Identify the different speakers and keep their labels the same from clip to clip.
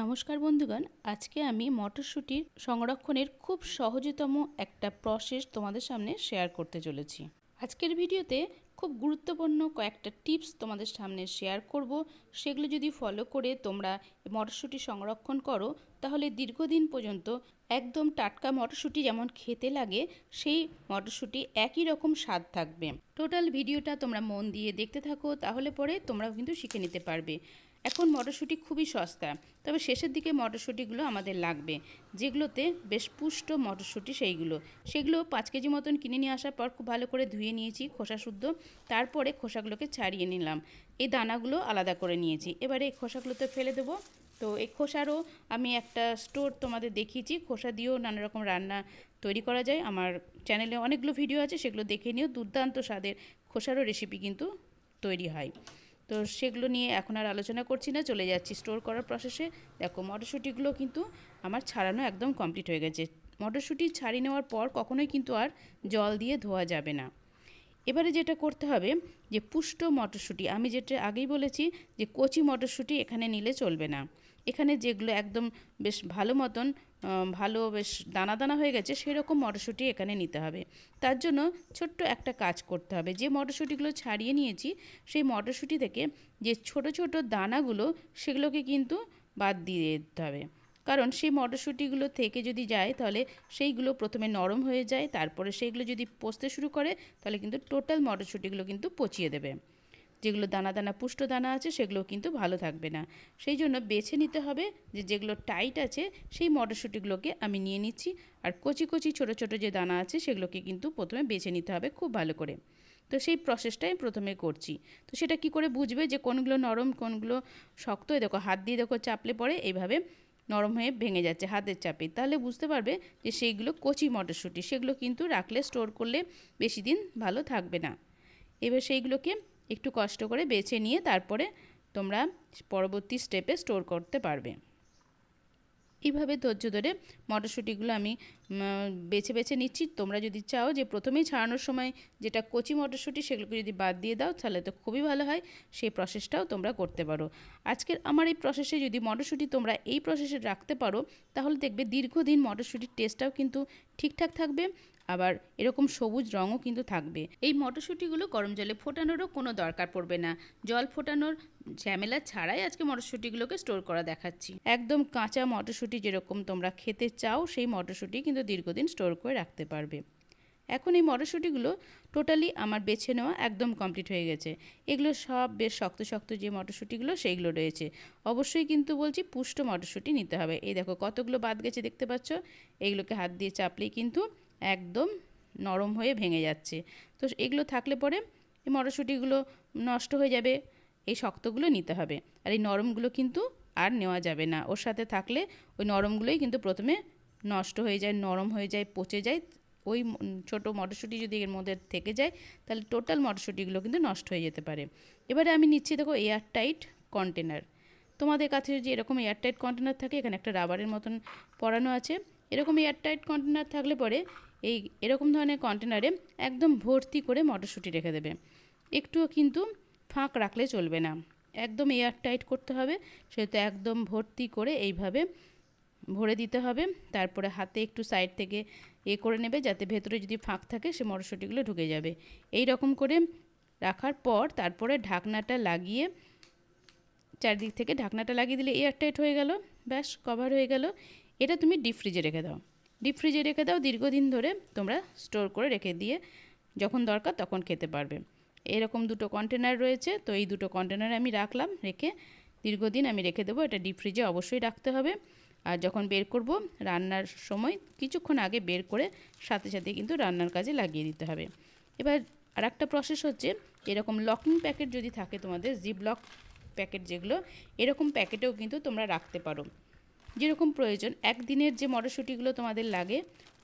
Speaker 1: নমস্কার বন্ধুগণ, আজকে আমি মটরশুঁটির সংরক্ষণের খুব সহজতম একটা প্রসেস তোমাদের সামনে শেয়ার করতে চলেছি। আজকের ভিডিওতে খুব গুরুত্বপূর্ণ কয়েকটা টিপস তোমাদের সামনে শেয়ার করব। সেগুলো যদি ফলো করে তোমরা মটরশুঁটি সংরক্ষণ করো, তাহলে দীর্ঘদিন পর্যন্ত একদম টাটকা মটরশুঁটি যেমন খেতে লাগে, সেই মটরশুঁটি একই রকম স্বাদ থাকবে। টোটাল ভিডিওটা তোমরা মন দিয়ে দেখতে থাকো, তাহলে পরে তোমরাও কিন্তু শিখে নিতে পারবে। এখন মটরশুঁটি খুবই সস্তা, তবে শেষের দিকে মটরশুঁটিগুলো আমাদের লাগবে। যেগুলোতে বেশ পুষ্ট মটরশুঁটি সেইগুলো। সেগুলো পাঁচ কেজি মতন কিনে নিয়ে আসার পর খুব ভালো করে ধুয়ে নিয়েছি, খোসা শুদ্ধ। তারপরে খোসাগুলোকে ছাড়িয়ে নিলাম। এই দানাগুলো আলাদা করে নিয়েছি। এবারে এই খোসাগুলোতে ফেলে দেবো। তো এই খোসারও আমি একটা স্টোর তোমাদের দেখিয়েছি। খোসা দিয়েও নানা রকম রান্না তৈরি করা যায়। আমার চ্যানেলে অনেকগুলো ভিডিও আছে, সেগুলো দেখে নিও। দুর্দান্ত স্বাদের খোসারও রেসিপি কিন্তু তৈরি হয়। তো সেগুলো নিয়ে এখন আর আলোচনা করছি না, চলে যাচ্ছি স্টোর করার প্রসেসে দেখো, মটরশুঁটিগুলো কিন্তু আমার ছাড়ানো একদম কমপ্লিট হয়ে গেছে। মটরশুঁটি ছাড়িয়ে নেওয়ার পর কখনোই কিন্তু আর জল দিয়ে ধোয়া যাবে না। এবারে যেটা করতে হবে, যে পুষ্ট মটরশুঁটি, আমি যেটা আগেই বলেছি যে কচি মটরশুঁটি এখানে নিলে চলবে না। এখানে যেগুলো একদম বেশ ভালো মতন ভালো বেশ দানা দানা হয়ে গেছে, সেরকম মটরশুঁটি এখানে নিতে হবে। তার জন্য ছোট্ট একটা কাজ করতে হবে। যে মটরশুঁটিগুলো ছাড়িয়ে নিয়েছি, সেই মটরশুঁটি থেকে যে ছোট ছোট দানাগুলো, সেগুলোকে কিন্তু বাদ দিয়ে দিতে হবে। কারণ সেই মটরশুঁটিগুলো থেকে যদি যায়, তাহলে সেইগুলো প্রথমে নরম হয়ে যায়, তারপরে সেইগুলো যদি পচতে শুরু করে, তাহলে কিন্তু টোটাল মটরশুঁটিগুলো কিন্তু পচিয়ে দেবে। যেগুলো দানা দানা, পুষ্ট দানা আছে সেগুলো কিন্তু ভালো থাকবে না। সেই জন্য বেছে নিতে হবে যে যেগুলো টাইট আছে, সেই মটরশুঁটিগুলোকে আমি নিয়ে নিচ্ছি। আর কচি কচি ছোটো ছোটো যে দানা আছে, সেগুলোকে কিন্তু প্রথমে বেছে নিতে হবে খুব ভালো করে। তো সেই প্রসেসটাই প্রথমে করছি। তো সেটা কি করে বুঝবে যে কোনগুলো নরম, কোনগুলো শক্ত? দেখো, হাত দিয়ে দেখো চাপলে পরে এইভাবে নরম হয়ে ভেঙে যাচ্ছে হাতের চাপে। তাহলে বুঝতে পারবে যে সেইগুলো কচি মটরশুঁটি, সেগুলো কিন্তু রাখলে স্টোর করলে বেশি দিন ভালো থাকবে না। এবার সেইগুলোকে একটু কষ্ট করে বেছে নিয়ে তারপরে তোমরা পরবর্তী স্টেপে স্টোর করতে পারবে। এইভাবে ধৈর্য ধরে মটরশুঁটিগুলো আমি বেছে বেছে নিচ্ছি। তোমরা যদি চাও যে প্রথমেই ছাড়ানোর সময় যেটা কচি মটরশুঁটি সেগুলোকে যদি বাদ দিয়ে দাও, তাহলে তো খুবই ভালো হয়। সেই প্রসেসটাও তোমরা করতে পারো। আজকের আমার এই প্রসেসে যদি মটরশুঁটি তোমরা এই প্রসেসে রাখতে পারো, তাহলে দেখবে দীর্ঘদিন মটরশুঁটির টেস্টটাও কিন্তু ঠিকঠাক থাকবে। আবার এরকম সবুজ রঙও কিন্তু থাকবে। এই মটরশুঁটিগুলো গরম জলে ফোটানোরও কোনো দরকার পড়বে না। জল ফোটানোর ঝামেলা ছাড়াই আজকে মটরশুঁটিগুলোকে স্টোর করা দেখাচ্ছি। একদম কাঁচা মটরশুঁটি যেরকম তোমরা খেতে চাও, সেই মটরশুঁটি কিন্তু দীর্ঘদিন স্টোর করে রাখতে পারবে। এখন এই মটরশুঁটিগুলো টোটালি আমার বেছে নেওয়া একদম কমপ্লিট হয়ে গেছে। এগুলো সব বেশ শক্ত শক্ত যে মটরশুঁটিগুলো, সেইগুলো রয়েছে। অবশ্যই কিন্তু বলছি পুষ্ট মটরশুঁটি নিতে হবে। এই দেখো কতগুলো বাদ গেছে দেখতে পাচ্ছ? এগুলোকে হাত দিয়ে চাপলেই কিন্তু একদম নরম হয়ে ভেঙে যাচ্ছে। তো এগুলো থাকলে পরে এই মটরশুঁটিগুলো নষ্ট হয়ে যাবে, এই শক্তগুলো নিতে হবে। আর এই নরমগুলো কিন্তু আর নেওয়া যাবে না। ওর সাথে থাকলে ওই নরমগুলোই কিন্তু প্রথমে নষ্ট হয়ে যায়, নরম হয়ে যায়, পচে যায়। ওই ছোটো মটরশুঁটি যদি এর মধ্যে থেকে যায়, তাহলে টোটাল মটরশুঁটিগুলো কিন্তু নষ্ট হয়ে যেতে পারে। এবারে আমি নিচ্ছি দেখো এয়ার টাইট কন্টেনার তোমাদের কাছে যে এরকম এয়ার টাইট কন্টেনার থাকে, এখানে একটা রাবারের মতন পরানো আছে। এরকম এয়ারটাইট কন্টেনার থাকলে পরে এই এরকম ধরনের কন্টেনারে একদম ভর্তি করে মটরশুঁটি রেখে দেবে। একটুও কিন্তু ফাঁক রাখলে চলবে না। একদম এয়ারটাইট করতে হবে, সেহেতু একদম ভর্তি করে এইভাবে ভরে দিতে হবে। তারপরে হাতে একটু সাইড থেকে এ করে নেবে, যাতে ভেতরে যদি ফাঁক থাকে সে মটরশুঁটিগুলো ঢুকে যাবে। এই রকম করে রাখার পর তারপরে ঢাকনাটা লাগিয়ে, চারদিক থেকে ঢাকনাটা লাগিয়ে দিলে এয়ারটাইট হয়ে গেল। ব্যাস, কভার হয়ে গেল। এটা তুমি ডিপ ফ্রিজে রেখে দাও। ডিপ ফ্রিজে রেখে দাও, দীর্ঘদিন ধরে তোমরা স্টোর করে রেখে দিয়ে যখন দরকার তখন খেতে পারবে। এরকম দুটো কন্টেনার রয়েছে, তো এই দুটো কন্টেনারে আমি রাখলাম, রেখে দীর্ঘদিন আমি রেখে দেবো। এটা ডিপ ফ্রিজে অবশ্যই রাখতে হবে। আর যখন বের করব, রান্নার সময় কিছুক্ষণ আগে বের করে সাথে সাথে কিন্তু রান্নার কাজে লাগিয়ে দিতে হবে। এবার আর একটা প্রসেস হচ্ছে, এরকম লকিং প্যাকেট যদি থাকে তোমাদের জিপ লক প্যাকেট যেগুলো, এরকম প্যাকেটেও কিন্তু তোমরা রাখতে পারো। যেরকম প্রয়োজন, একদিনের যে মটরশুঁটিগুলো তোমাদের লাগে,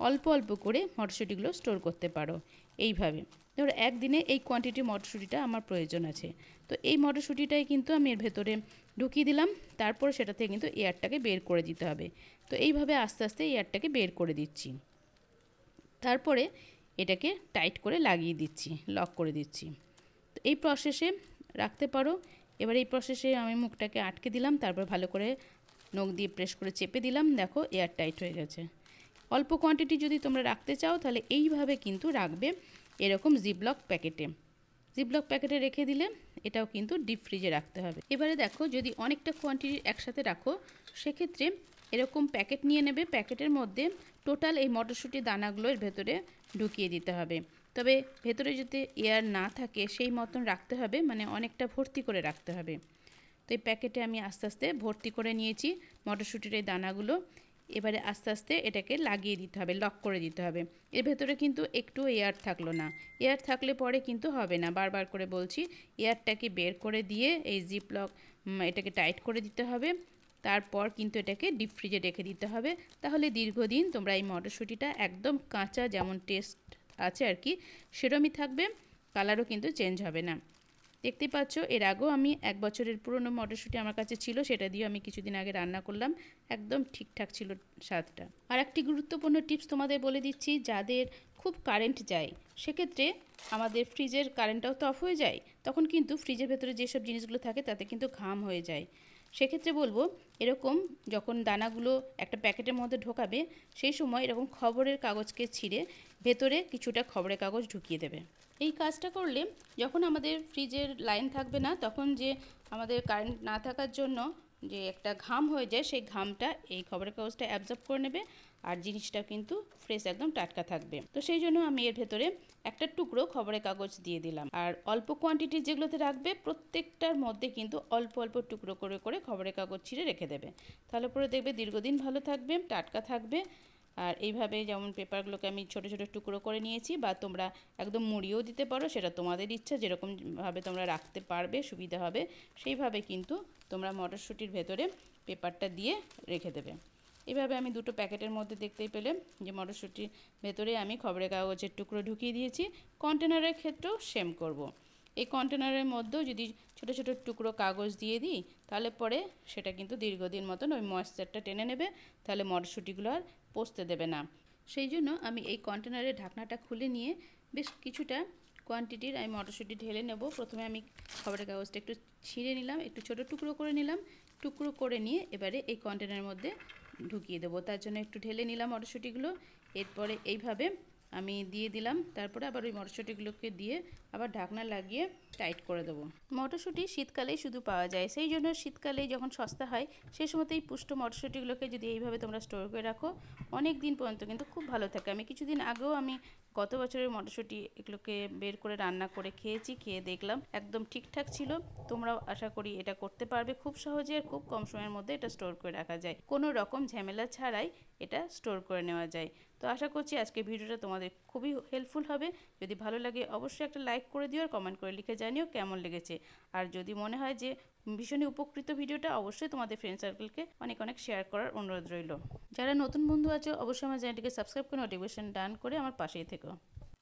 Speaker 1: অল্প অল্প করে মটরশুঁটিগুলো স্টোর করতে পারো এইভাবে। ধরো একদিনে এই কোয়ান্টিটির মটরশুঁটিটা আমার প্রয়োজন আছে। তো এই মটরশুঁটিটাই কিন্তু আমি এর ভেতরে ঢুকিয়ে দিলাম, তারপরে সেটা থেকে কিন্তু এয়ারটাকে বের করে দিতে হবে। তো এইভাবে আস্তে আস্তে এয়ারটাকে বের করে দিচ্ছি। তারপরে এটাকে টাইট করে লাগিয়ে দিচ্ছি লক করে দিচ্ছি। তো এই প্রসেসে রাখতে পারো। এবার এই প্রসেসে আমি মুখটাকে আটকে দিলাম, তারপর ভালো করে নখ দিয়ে প্রেস করে চেপে দিলাম, দেখো এয়ার টাইট হয়ে গেছে। অল্প কোয়ান্টিটি যদি তোমরা রাখতে চাও, তাহলে এইভাবে কিন্তু রাখবে এরকম জিপলক প্যাকেটে জিপলক প্যাকেটে রেখে দিলে এটাও কিন্তু ডিপ ফ্রিজে রাখতে হবে। এবারে দেখো, যদি অনেকটা কোয়ান্টিটি একসাথে রাখো, সেক্ষেত্রে এরকম প্যাকেট নিয়ে নেবে। প্যাকেটের মধ্যে টোটাল এই মটরশুঁটির দানাগুলোর ভেতরে ঢুকিয়ে দিতে হবে। তবে ভেতরে যদি এয়ার না থাকে, সেই মতন রাখতে হবে মানে অনেকটা ভর্তি করে রাখতে হবে। তো এই প্যাকেটে আমি আস্তে আস্তে ভর্তি করে নিয়েছি মটরশুঁটির এই দানাগুলো। এবারে আস্তে আস্তে এটাকে লাগিয়ে দিতে হবে, লক করে দিতে হবে। এর ভেতরে কিন্তু একটু এয়ার থাকল না। এয়ার থাকলে পরে কিন্তু হবে না। বারবার করে বলছি এয়ারটাকে বের করে দিয়ে এই জিপ লক এটাকে টাইট করে দিতে হবে। তারপর কিন্তু এটাকে ডিপ ফ্রিজে রেখে দিতে হবে। তাহলে দীর্ঘদিন তোমরা এই মটরশুঁটিটা একদম কাঁচা যেমন টেস্ট আছে আর কি, সেরমই থাকবে। কালারও কিন্তু চেঞ্জ হবে না। দেখতেই পাচ্ছ, এর আগেও আমি এক বছরের পুরনো মটরশুঁটি আমার কাছে ছিল, সেটা দিয়ে আমি কিছুদিন আগে রান্না করলাম। একদম ঠিকঠাক ছিল স্বাদটা। আর একটি গুরুত্বপূর্ণ টিপস তোমাদের বলে দিচ্ছি, যাদের খুব কারেন্ট যায়, সেক্ষেত্রে আমাদের ফ্রিজের কারেন্টটাও তো অফ হয়ে যায়, তখন কিন্তু ফ্রিজের ভেতরে যেসব জিনিসগুলো থাকে তাতে কিন্তু ঘাম হয়ে যায়। সেক্ষেত্রে বলব, এরকম যখন দানাগুলো একটা প্যাকেটের মধ্যে ঢোকাবে, সেই সময় এরকম খবরের কাগজকে ছিঁড়ে ভেতরে কিছুটা খবরের কাগজ ঢুকিয়ে দেবে। এই কাজটা করলে যখন আমাদের ফ্রিজের লাইন থাকবে না, তখন যে আমাদের কারেন্ট না থাকার জন্য যে একটা ঘাম হয়ে যায়, সেই ঘামটা এই খবরের কাগজটা অ্যাবজর্ব করে নেবে আর জিনিসটা কিন্তু ফ্রেশ একদম টাটকা থাকবে। তো সেই জন্য আমি এর ভেতরে একটা টুকরো খবরের কাগজ দিয়ে দিলাম। আর অল্প কোয়ান্টিটি যেগুলোতে রাখবে, প্রত্যেকটার মধ্যে কিন্তু অল্প অল্প টুকরো করে করে খবরের কাগজ ছিঁড়ে রেখে দেবে। তাহলে পরে দেখবে দীর্ঘদিন ভালো থাকবে, টাটকা থাকবে আর এইভাবে যেমন পেপারগুলোকে আমি ছোট ছোট টুকরো করে নিয়েছি বা তোমরা একদম মুড়িয়েও দিতে পারো, সেটা তোমাদের ইচ্ছা যেরকমভাবে তোমরা রাখতে পারবে, সুবিধা হবে, সেইভাবে কিন্তু তোমরা মটরশুঁটির ভেতরে পেপারটা দিয়ে রেখে দেবে এভাবে আমি দুটো প্যাকেটের মধ্যে দেখতেই পেলে যে মটরশুঁটির ভেতরে আমি খবরের কাগজের টুকরো ঢুকিয়ে দিয়েছি, কন্টেনারের ক্ষেত্রেও সেম করব। এই কন্টেনারের মধ্যেও যদি ছোট ছোট টুকরো কাগজ দিয়ে দিই, তাহলে পরে সেটা কিন্তু দীর্ঘদিন মতন ওই ময়েশ্চারটা টেনে নেবে, তাহলে মটরশুঁটিগুলো আর পচতে দেবে না। সেই জন্য আমি এই কন্টেনারের ঢাকনাটা খুলে নিয়ে বেশ কিছুটা কোয়ান্টিটির আমি মটরশুঁটি ঢেলে নেব। প্রথমে আমি খবরের কাগজটা একটু ছিঁড়ে নিলাম, একটু ছোট টুকরো করে নিলাম, টুকরো করে নিয়ে এবারে এই কন্টেনারের মধ্যে ঢুকিয়ে দেবো। তার জন্য একটু ঢেলে নিলাম মটরশুঁটিগুলো। এরপরে এইভাবে আমি দিয়ে দিলাম, তারপরে আবার ওই মটরশুঁটিগুলোকে দিয়ে আবার ঢাকনা লাগিয়ে টাইট করে দেবো। মটরশুঁটি শীতকালেই শুধু পাওয়া যায়, সেই জন্য শীতকালে যখন সস্তা হয় সেই সময়তেই পুষ্ট মটরশুঁটিগুলোকে যদি এইভাবে তোমরা স্টোর করে রাখো, অনেক দিন পর্যন্ত কিন্তু খুব ভালো থাকে। আমি কিছুদিন আগেও আমি গত বছরের মটরশুঁটি এগুলোকে বের করে রান্না করে খেয়েছি, খেয়ে দেখলাম, একদম ঠিকঠাক ছিল। তোমরাও আশা করি এটা করতে পারবে। খুব সহজে আর খুব কম সময়ের মধ্যে এটা স্টোর করে রাখা যায়। কোনো রকম ঝামেলা ছাড়াই এটা স্টোর করে নেওয়া যায়। তো আশা করছি আজকে ভিডিওটা তোমাদের খুবই হেল্পফুল হবে। যদি ভালো লাগে অবশ্যই একটা লাইক করে দিও আর কমেন্ট করে লিখে জানিও কেমন লেগেছে। আর যদি মনে হয় যে ভীষণই উপকৃত ভিডিওটা, অবশ্যই তোমাদের ফ্রেন্ড সার্কেলকে অনেক অনেক শেয়ার করার অনুরোধ রইল। যারা নতুন বন্ধু আছে, অবশ্যই আমার চ্যানেলটিকে সাবস্ক্রাইব করে নোটিফিকেশন ডান করে আমার পাশেই থেকো।